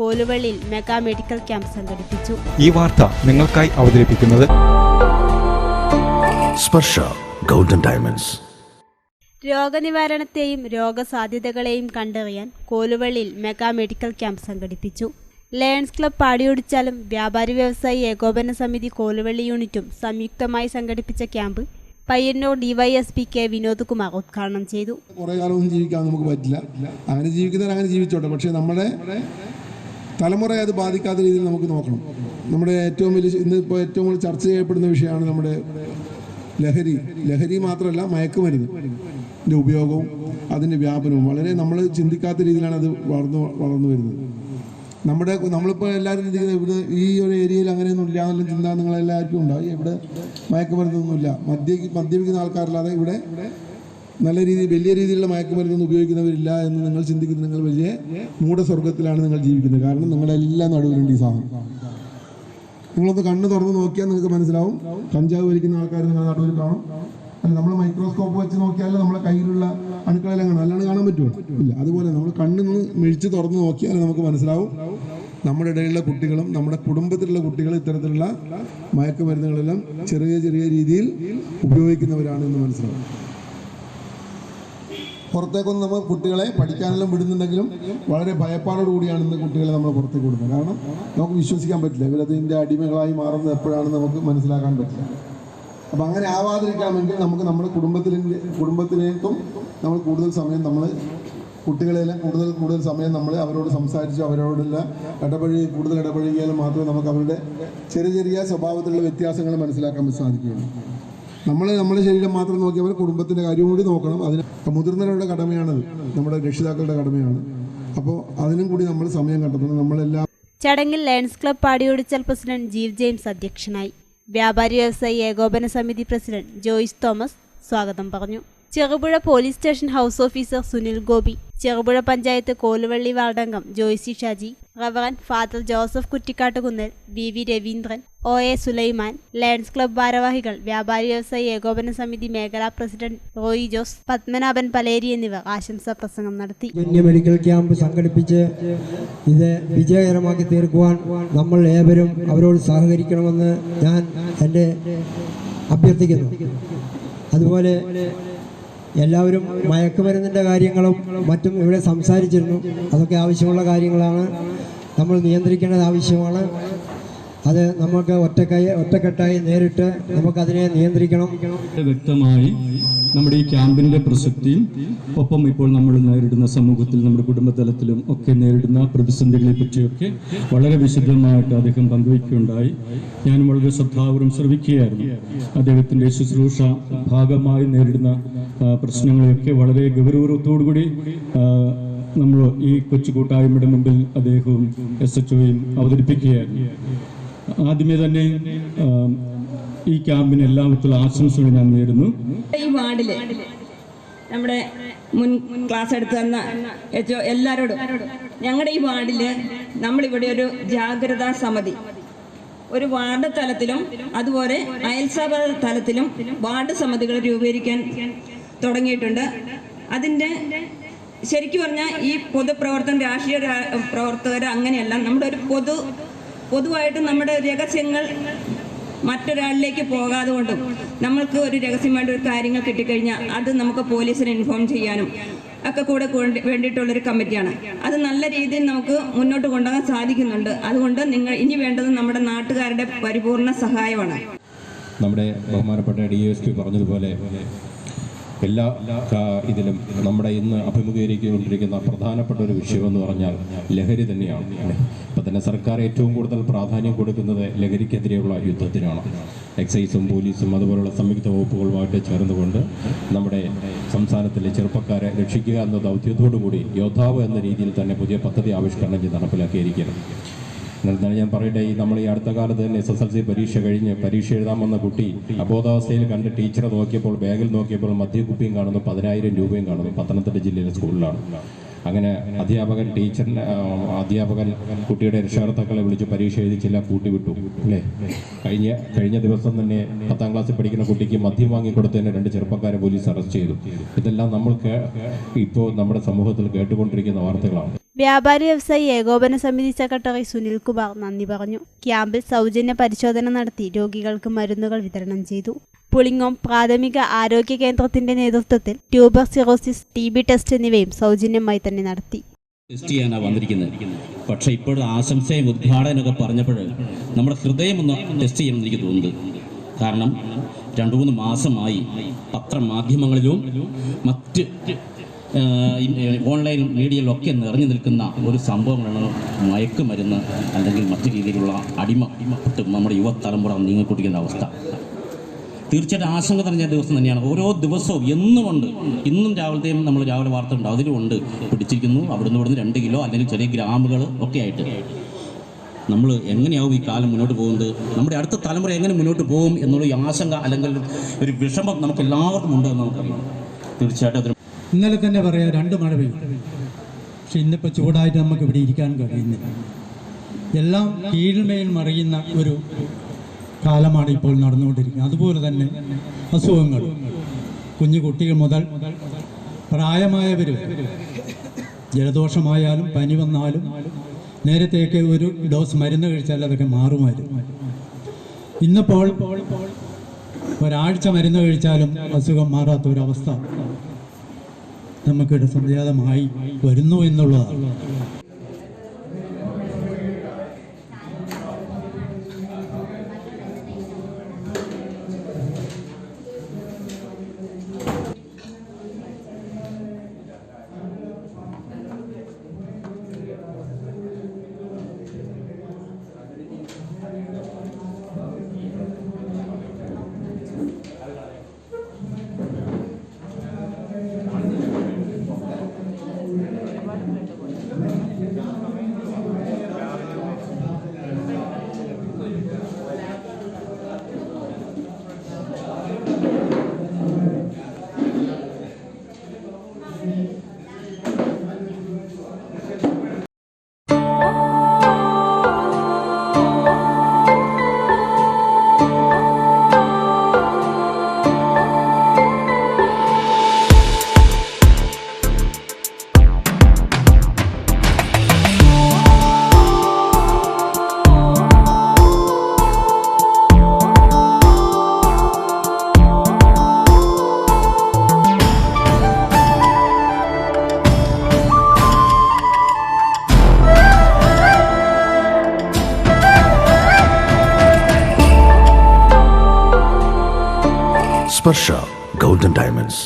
കോലുവള്ളിയിൽ mega medical camp സംഘടിപ്പിച്ചു. ഈ വാർത്ത നിങ്ങൾക്കായി അവതരിപ്പിക്കുന്നത് സ്പർശ ഗോൾഡൻ ഡയമണ്ട്സ്. രോഗനിവാരണത്തെയും രോഗസാധ്യതകളെയും കണ്ടറിയാൻ കോലുവള്ളിയിൽ മെഗാ മെഡിക്കൽ ക്യാമ്പ് സംഘടിപ്പിച്ചു. ലയൺസ് ക്ലബ് പാടിയൊടിച്ചാലും വ്യാപാരി വ്യവസായി ഏകോപന സമിതി കോലുവള്ളി യൂണിറ്റും സംയുക്തമായി സംഘടിപ്പിച്ച camp Payyanur DYSP K Vinod Kumar ഉദ്ഘാടനം ചെയ്തു. കുറേ കാലമൊന്നും ജീവിക്കാൻ നമുക്ക് പറ്റില്ല. അങ്ങനെ ജീവിക്കുന്നവർ അങ്ങനെ ജീവിച്ചോട്ടെ. പക്ഷേ നമ്മുടെ തലമുറയെ അത് ബാധിക്കാത്ത രീതിയിൽ നമുക്ക് നോക്കണം. നമ്മുടെ ഏറ്റവും വലിയ ഇന്ന് ഇപ്പോൾ ഏറ്റവും കൂടുതൽ ചർച്ച ചെയ്യപ്പെടുന്ന വിഷയമാണ് നമ്മുടെ ലഹരി. ലഹരി മാത്രമല്ല മയക്കുമരുന്ന്. ഇതിന്റെ ഉപയോഗവും അതിന്റെ വ്യാപനവും. വളരെ നമ്മൾ ചിന്തിക്കാത്ത രീതിയിലാണ് അത് വളർന്നു വളർന്നു വരുന്നത്. നമ്മുടെ നമ്മളിപ്പോൾ എല്ലാവരും ചിന്തിക്കുന്നത് ഇവിടെ ഈ ഒരു ഏരിയയിൽ അങ്ങനെയൊന്നും ഇല്ല എന്നുള്ള ചിന്ത നിങ്ങളെല്ലാവർക്കും ഉണ്ടാവും. ഇവിടെ മയക്കുമരുന്നൊന്നുമില്ല. മദ്യ മദ്യപിക്കുന്ന ആൾക്കാരില്ലാതെ ഇവിടെ നല്ല രീതിയിൽ വലിയ രീതിയിലുള്ള മയക്കുമരുന്നൊന്നും ഉപയോഗിക്കുന്നവരില്ല എന്ന് നിങ്ങൾ ചിന്തിക്കുന്ന നിങ്ങൾ വലിയ മൂടസ്വർഗത്തിലാണ് നിങ്ങൾ ജീവിക്കുന്നത്. കാരണം നിങ്ങളെല്ലാം നടുവിലുണ്ട് ഈ സാധനം. നിങ്ങളൊന്ന് കണ്ണ് തുറന്ന് നോക്കിയാൽ നിങ്ങൾക്ക് മനസ്സിലാവും. കഞ്ചാവ് വലിക്കുന്ന ആൾക്കാർ നിങ്ങളുടെ നടുവിൽ കാണും. അല്ല നമ്മൾ മൈക്രോസ്കോപ്പ് വെച്ച് നോക്കിയാൽ നമ്മളെ കയ്യിലുള്ള അണുക്കളെല്ലാം കാണും. അല്ലാണ്ട് കാണാൻ പറ്റുമോ? ഇല്ല. അതുപോലെ നമ്മൾ കണ്ണ് മിഴിച്ച് തുറന്ന് നോക്കിയാൽ നമുക്ക് മനസ്സിലാവും. നമ്മുടെ ഇടയിലുള്ള കുട്ടികളും നമ്മുടെ കുടുംബത്തിലുള്ള കുട്ടികൾ ഇത്തരത്തിലുള്ള മയക്കുമരുന്നുകളെല്ലാം ചെറിയ ചെറിയ രീതിയിൽ ഉപയോഗിക്കുന്നവരാണ് എന്ന് മനസ്സിലാവും. പുറത്തേക്കൊന്നും നമ്മൾ കുട്ടികളെ പഠിക്കാനെല്ലാം വിടുന്നുണ്ടെങ്കിലും വളരെ ഭയപ്പാടോട് കൂടിയാണ് ഇന്ന് കുട്ടികളെ നമ്മൾ പുറത്തേക്ക് കൊടുക്കുന്നത് കാരണം നമുക്ക് വിശ്വസിക്കാൻ പറ്റില്ല. ഇവരതിന്റെ അടിമകളായി മാറുന്നത് എപ്പോഴാണെന്ന് നമുക്ക് മനസ്സിലാക്കാൻ പറ്റില്ല. അപ്പം അങ്ങനെ ആവാതിരിക്കാമെങ്കിൽ നമുക്ക് നമ്മുടെ കുടുംബത്തിലെ കുടുംബത്തിലേക്കും നമ്മൾ കൂടുതൽ സമയം നമ്മൾ കുട്ടികളെല്ലാം കൂടുതൽ കൂടുതൽ സമയം നമ്മൾ അവരോട് സംസാരിച്ചു അവരോടുള്ള ഇടപഴകി കൂടുതൽ ഇടപഴകിയാൽ മാത്രമേ നമുക്ക് അവരുടെ ചെറിയ ചെറിയ സ്വഭാവത്തിലുള്ള വ്യത്യാസങ്ങൾ മനസ്സിലാക്കാൻ സാധിക്കുകയുള്ളൂ. നമ്മൾ നമ്മുടെ ശരീരം മാത്രം നോക്കിയാൽ അവർ കുടുംബത്തിന്റെ കാര്യം കൂടി നോക്കണം. അതിന് മുതിർന്നവരുടെ കടമയാണത് നമ്മുടെ രക്ഷിതാക്കളുടെ കടമയാണ്. അപ്പോൾ അതിനും കൂടി നമ്മൾ സമയം കണ്ടെത്തണം. നമ്മളെല്ലാം ചടങ്ങിൽ lions club Padiyotchal president Jeev James അധ്യക്ഷനായി. വ്യാപാരി വ്യവസായി ഏകോപന സമിതി പ്രസിഡന്റ് ജോയിസ് തോമസ് സ്വാഗതം പറഞ്ഞു. Cherupuzha police station house officer Sunil Gopi Cherupuzha panchayat Koluvalli വാർഡംഗം Joicy Shaji reverend father Joseph Kuttikkattukunnel V V Raveendran O A Sulaiman lions club ഭാരവാഹികൾ വ്യാപാരി വ്യവസായി ഏകോപന സമിതി മേഖലാ president Roy Jose Padmanabhan Paleri എന്നിവർ ആശംസാ പ്രസംഗം നടത്തി. മെഡിക്കൽ ക്യാമ്പ് സംഘടിപ്പിച്ച് ഇത് വിജയകരമാക്കി തീർക്കുവാൻ നമ്മൾ ഏവരും അവരോട് സഹകരിക്കണമെന്ന് ഞാൻ എന്റെ അഭ്യർത്ഥിക്കുന്നു. അതുപോലെ എല്ലാവരും മയക്കുമരുന്നിന്റെ കാര്യങ്ങളും മറ്റും ഇവിടെ സംസാരിച്ചിരുന്നു. അതൊക്കെ ആവശ്യമുള്ള കാര്യങ്ങളാണ്. നമ്മൾ നിയന്ത്രിക്കേണ്ടത് ആവശ്യമാണ്. അത് നമുക്ക് ഒറ്റക്കൈ ഒറ്റക്കെട്ടായി നേരിട്ട് നമുക്കതിനെ നിയന്ത്രിക്കണം. വ്യക്തമായി നമ്മുടെ ഈ ക്യാമ്പിന്റെ പ്രസക്തിയും ഒപ്പം ഇപ്പോൾ നമ്മൾ നേരിടുന്ന സമൂഹത്തിൽ നമ്മുടെ കുടുംബതലത്തിലും ഒക്കെ നേരിടുന്ന പ്രതിസന്ധികളെ പറ്റിയൊക്കെ വളരെ വിശദമായിട്ട് അദ്ദേഹം പങ്കുവയ്ക്കുകയുണ്ടായി. ഞാൻ വളരെ ശ്രദ്ധാപൂർവം ശ്രവിക്കുകയായിരുന്നു. അദ്ദേഹത്തിന്റെ ശുശ്രൂഷ ഭാഗമായി നേരിടുന്ന പ്രശ്നങ്ങളെയൊക്കെ വളരെ ഗൗരവത്തോടുകൂടി കൂടി നമ്മൾ ഈ കൊച്ചു കൂട്ടായ്മയുടെ മുമ്പിൽ അദ്ദേഹവും എസ് എച്ച് ഒയും അവതരിപ്പിക്കുകയായിരുന്നു. ആദ്യമേ തന്നെ ഈ ക്യാമ്പിന് എല്ലാവർക്കുള്ള ആശംസകൾ ഞാൻ നേരുന്നു. ഈ നമ്മുടെ മുൻ ക്ലാസ് എടുത്തു തന്ന എച്ച് എല്ലാവരോടും ഞങ്ങളുടെ ഈ വാർഡിൽ നമ്മളിവിടെ ഒരു ജാഗ്രതാ സമിതി. ഒരു വാർഡ് തലത്തിലും അതുപോലെ അയൽസഭ തലത്തിലും വാർഡ് സമിതികൾ രൂപീകരിക്കാൻ തുടങ്ങിയിട്ടുണ്ട്. അതിന്റെ ശരിക്കും പറഞ്ഞാൽ ഈ പൊതുപ്രവർത്തനം രാഷ്ട്രീയ പ്രവർത്തകർ അങ്ങനെയല്ല നമ്മുടെ ഒരു പൊതു പൊതുവായിട്ട് നമ്മുടെ രഹസ്യങ്ങൾ മറ്റൊരാളിലേക്ക് പോകാതെ കൊണ്ടും നമ്മൾക്ക് ഒരു രഹസ്യമായിട്ട് ഒരു കാര്യങ്ങൾ കിട്ടിക്കഴിഞ്ഞാൽ അത് നമുക്ക് പോലീസിന് ഇൻഫോം ചെയ്യാനും ഒക്കെ കൂടെ വേണ്ടിയിട്ടുള്ളൊരു കമ്മിറ്റിയാണ്. അത് നല്ല രീതിയിൽ നമുക്ക് മുന്നോട്ട് കൊണ്ടുപോകാൻ സാധിക്കുന്നുണ്ട്. അതുകൊണ്ട് നിങ്ങൾ ഇനി വേണ്ടത് നമ്മുടെ നാട്ടുകാരുടെ പരിപൂർണ സഹായമാണ്. നമ്മുടെ ബഹുമാനപ്പെട്ട ഡി എസ് പി പറഞ്ഞതുപോലെ എല്ലാ ഇതിലും നമ്മുടെ ഇന്ന് അഭിമുഖീകരിക്കൊണ്ടിരിക്കുന്ന പ്രധാനപ്പെട്ട ഒരു വിഷയമെന്ന് പറഞ്ഞാൽ ലഹരി തന്നെയാണ്. ഇപ്പം തന്നെ സർക്കാർ ഏറ്റവും കൂടുതൽ പ്രാധാന്യം കൊടുക്കുന്നത് ലഹരിക്കെതിരെയുള്ള യുദ്ധത്തിനാണ്. എക്സൈസും പോലീസും അതുപോലുള്ള സംയുക്ത വകുപ്പുകളുമായിട്ട് ചേർന്നുകൊണ്ട് നമ്മുടെ സംസ്ഥാനത്തിലെ ചെറുപ്പക്കാരെ രക്ഷിക്കുക എന്ന ദൗത്യത്തോടുകൂടി യോദ്ധാവ് എന്ന രീതിയിൽ തന്നെ പുതിയ പദ്ധതി ആവിഷ്കരണം ചെയ്ത് നടപ്പിലാക്കിയിരിക്കുന്നത് എന്നാൽ ഞാൻ പറയട്ടെ ഈ നമ്മൾ ഈ അടുത്ത കാലത്ത് തന്നെ എസ് എസ് എൽ സി പരീക്ഷ കഴിഞ്ഞ് പരീക്ഷ എഴുതാൻ വന്ന കുട്ടി അബോധാവസ്ഥയിൽ കണ്ട് ടീച്ചറെ നോക്കിയപ്പോൾ ബാഗിൽ നോക്കിയപ്പോൾ മദ്യക്കുപ്പിയും കാണുന്നു പതിനായിരം രൂപയും കാണുന്നു പത്തനംതിട്ട ജില്ലയിലെ സ്കൂളിലാണ്. അങ്ങനെ അധ്യാപകൻ ടീച്ചറിനെ അധ്യാപകൻ കുട്ടിയുടെ രക്ഷകർത്താക്കളെ വിളിച്ച് പരീക്ഷ എഴുതിച്ചില്ല കൂട്ടിവിട്ടു അല്ലേ? കഴിഞ്ഞ കഴിഞ്ഞ ദിവസം തന്നെ പത്താം ക്ലാസ്സിൽ പഠിക്കുന്ന കുട്ടിക്ക് മദ്യം വാങ്ങിക്കൊടുത്തതിന് രണ്ട് ചെറുപ്പക്കാരെ പോലീസ് അറസ്റ്റ് ചെയ്തു. ഇതെല്ലാം നമ്മൾക്ക് ഇപ്പോൾ നമ്മുടെ സമൂഹത്തിൽ കേട്ടുകൊണ്ടിരിക്കുന്ന വാർത്തകളാണ്. വ്യാപാരി വ്യവസായി ഏകോപന സമിതി സെക്രട്ടറി സുനിൽകുമാർ നന്ദി പറഞ്ഞു. ക്യാമ്പിൽ സൗജന്യ പരിശോധന നടത്തി രോഗികൾക്ക് മരുന്നുകൾ വിതരണം ചെയ്തു. പുളിങ്ങോം പ്രാഥമിക ആരോഗ്യ കേന്ദ്രത്തിന്റെ നേതൃത്വത്തിൽ tuber cirrhosis T B test എന്നിവയും സൗജന്യമായി തന്നെ നടത്തി. ടെസ്റ്റ് ചെയ്യാനാണ് വന്നിരിക്കുന്നത് പക്ഷേ ഇപ്പോഴും ആശംസയും ഉദ്ഘാടനമൊക്കെ പറഞ്ഞപ്പോൾ നമ്മുടെ ഹൃദയം ഒന്ന് ടെസ്റ്റ് ചെയ്യണമെന്ന് എനിക്ക് തോന്നുന്നത് കാരണം രണ്ടു മൂന്ന് മാസമായി പത്രമാധ്യമങ്ങളിലും മറ്റ് ഓൺലൈൻ മീഡിയയിലൊക്കെ നിറഞ്ഞു നിൽക്കുന്ന ഒരു സംഭവങ്ങളാണ് മയക്കുമരുന്ന് അല്ലെങ്കിൽ മറ്റു രീതിയിലുള്ള അടിമ അടിമപ്പെട്ട് നമ്മുടെ യുവതലമുറ നീങ്ങിക്കൊണ്ടിരിക്കുന്ന അവസ്ഥ. തീർച്ചയായിട്ടും ആശങ്ക നിറഞ്ഞ ദിവസം തന്നെയാണ്. ഓരോ ദിവസവും എന്നുമുണ്ട്. ഇന്നും രാവിലത്തെയും നമ്മൾ രാവിലെ വാർത്ത ഉണ്ട്. അതിലുമുണ്ട്. പിടിച്ചിരിക്കുന്നു. അവിടുന്ന് ഇവിടുന്ന് രണ്ട് കിലോ അല്ലെങ്കിൽ ചെറിയ ഗ്രാമുകൾ ഒക്കെ ആയിട്ട്. നമ്മൾ എങ്ങനെയാവും ഈ കാലം മുന്നോട്ട് പോകുന്നത്? നമ്മുടെ അടുത്ത തലമുറ എങ്ങനെ മുന്നോട്ട് പോകും എന്നുള്ള ആശങ്ക അല്ലെങ്കിൽ ഒരു വിഷമം നമുക്ക് എല്ലാവർക്കും ഉണ്ട് എന്ന് നമുക്കറിയാം. തീർച്ചയായിട്ടും അതൊരു ഇന്നലെ തന്നെ പറയാം രണ്ട് മഴ പെയ്യും പക്ഷെ ഇന്നിപ്പോൾ ചൂടായിട്ട് നമുക്ക് ഇവിടെ ഇരിക്കാൻ കഴിയുന്നില്ല. എല്ലാം കീഴ്മയിൽ മറിയുന്ന ഒരു കാലമാണ് ഇപ്പോൾ നടന്നുകൊണ്ടിരിക്കുന്നത്. അതുപോലെ തന്നെ അസുഖങ്ങൾ. കുഞ്ഞു കുട്ടികൾ മുതൽ പ്രായമായവർ ജലദോഷമായാലും പനി വന്നാലും നേരത്തെയൊക്കെ ഒരു ഡോസ് മരുന്ന് കഴിച്ചാൽ അതൊക്കെ മാറുമായിരുന്നു. ഇന്നിപ്പോൾ ഒരാഴ്ച മരുന്ന് കഴിച്ചാലും അസുഖം മാറാത്ത ഒരവസ്ഥ നമുക്കിവിടെ സംജാതമായി വരുന്നു എന്നുള്ളതാണ്. ಸ್ಪರ್ಶ ಗೌಲ್ಡನ್ ಡೈಮಂಡ್ಸ್